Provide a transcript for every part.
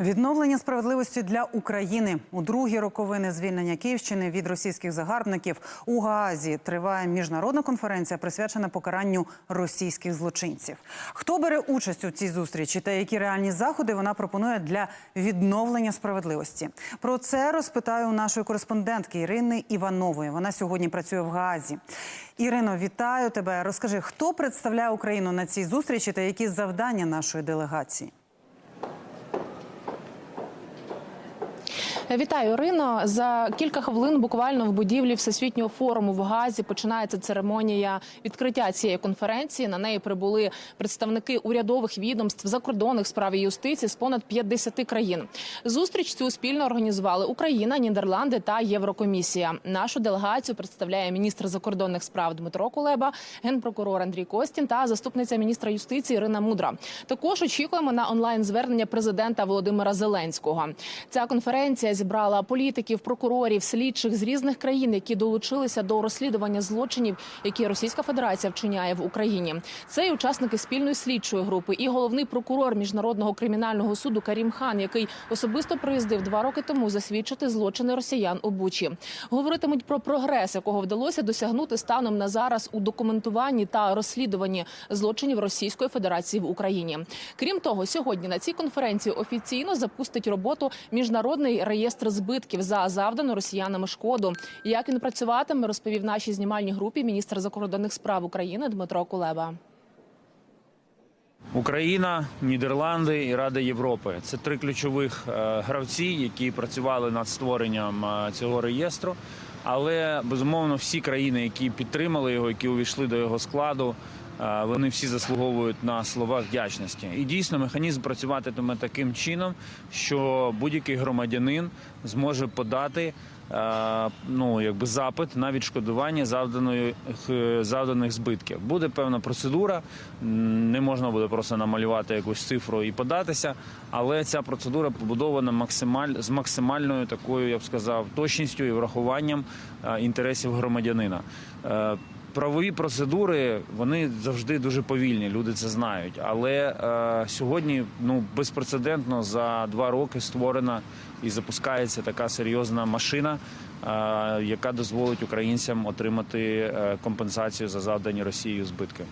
Відновлення справедливості для України у другі роковини звільнення Київщини від російських загарбників у Гаазі триває міжнародна конференція, присвячена покаранню російських злочинців. Хто бере участь у цій зустрічі та які реальні заходи вона пропонує для відновлення справедливості? Про це розпитаю нашої кореспондентки Ірини Іванової. Вона сьогодні працює в Гаазі. Ірино, вітаю тебе. Розкажи, хто представляє Україну на цій зустрічі та які завдання нашої делегації? Вітаю, Ірино. За кілька хвилин буквально в будівлі всесвітнього форуму в Газі починається церемонія відкриття цієї конференції. На неї прибули представники урядових відомств, закордонних справ і юстиції з понад 50 країн. Зустріч цю спільно організували Україна, Нідерланди та Єврокомісія. Нашу делегацію представляє міністр закордонних справ Дмитро Кулеба, генпрокурор Андрій Костін та заступниця міністра юстиції Ірина Мудра. Також очікуємо на онлайн звернення президента Володимира Зеленського. Ця конференція зібрала політиків, прокурорів, слідчих з різних країн, які долучилися до розслідування злочинів, які Російська Федерація вчиняє в Україні. Це і учасники спільної слідчої групи, і головний прокурор міжнародного кримінального суду Карім Хан, який особисто приїздив два роки тому засвідчити злочини росіян у Бучі. Говоритимуть про прогрес, якого вдалося досягнути станом на зараз у документуванні та розслідуванні злочинів Російської Федерації в Україні. Крім того, сьогодні на цій конференції офіційно запустить роботу міжнародний реєстр збитків за завдану росіянами шкоду. Як він працюватиме, розповів нашій знімальній групі міністр закордонних справ України Дмитро Кулеба. Україна, Нідерланди і Рада Європи це три ключових е, гравці, які працювали над створенням е, цього реєстру. Але безумовно всі країни, які підтримали його, які увійшли до його складу, вони всі заслуговують на слова вдячності. І дійсно механізм працюватиме таким чином, що будь-який громадянин зможе подати. е, Ну, якби запит на відшкодування завданої х- завданих збитків. Буде певна процедура. Не можна буде просто намалювати якусь цифру і податися. Але ця процедура побудована максималь з максимальною такою, я б сказав, точністю і врахуванням е, інтересів громадянина. Правові процедури вони завжди дуже повільні. Люди це знають. Але е, сьогодні ну безпрецедентно за два роки створена і запускається така серйозна машина, е, яка дозволить українцям отримати е, компенсацію за завдані Росією збитки.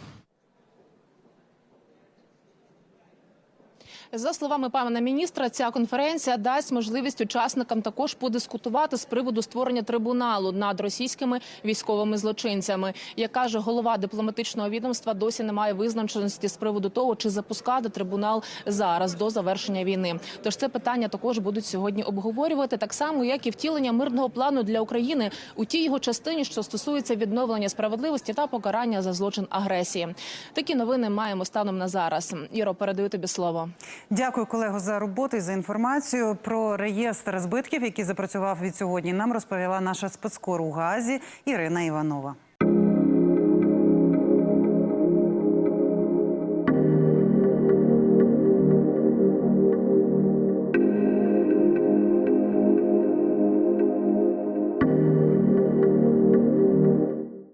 За словами пана міністра, ця конференція дасть можливість учасникам також подискутувати з приводу створення трибуналу над російськими військовими злочинцями. Як каже голова дипломатичного відомства, досі немає визначеності з приводу того, чи запускати трибунал зараз до завершення війни. Тож це питання також будуть сьогодні обговорювати, так само як і втілення мирного плану для України у тій його частині, що стосується відновлення справедливості та покарання за злочин агресії. Такі новини маємо станом на зараз. Іро, передаю тобі слово. Дякую, колего, за роботу і за інформацію про реєстр збитків, який запрацював від сьогодні. Нам розповіла наша спецкор у Газі Ірина Іванова.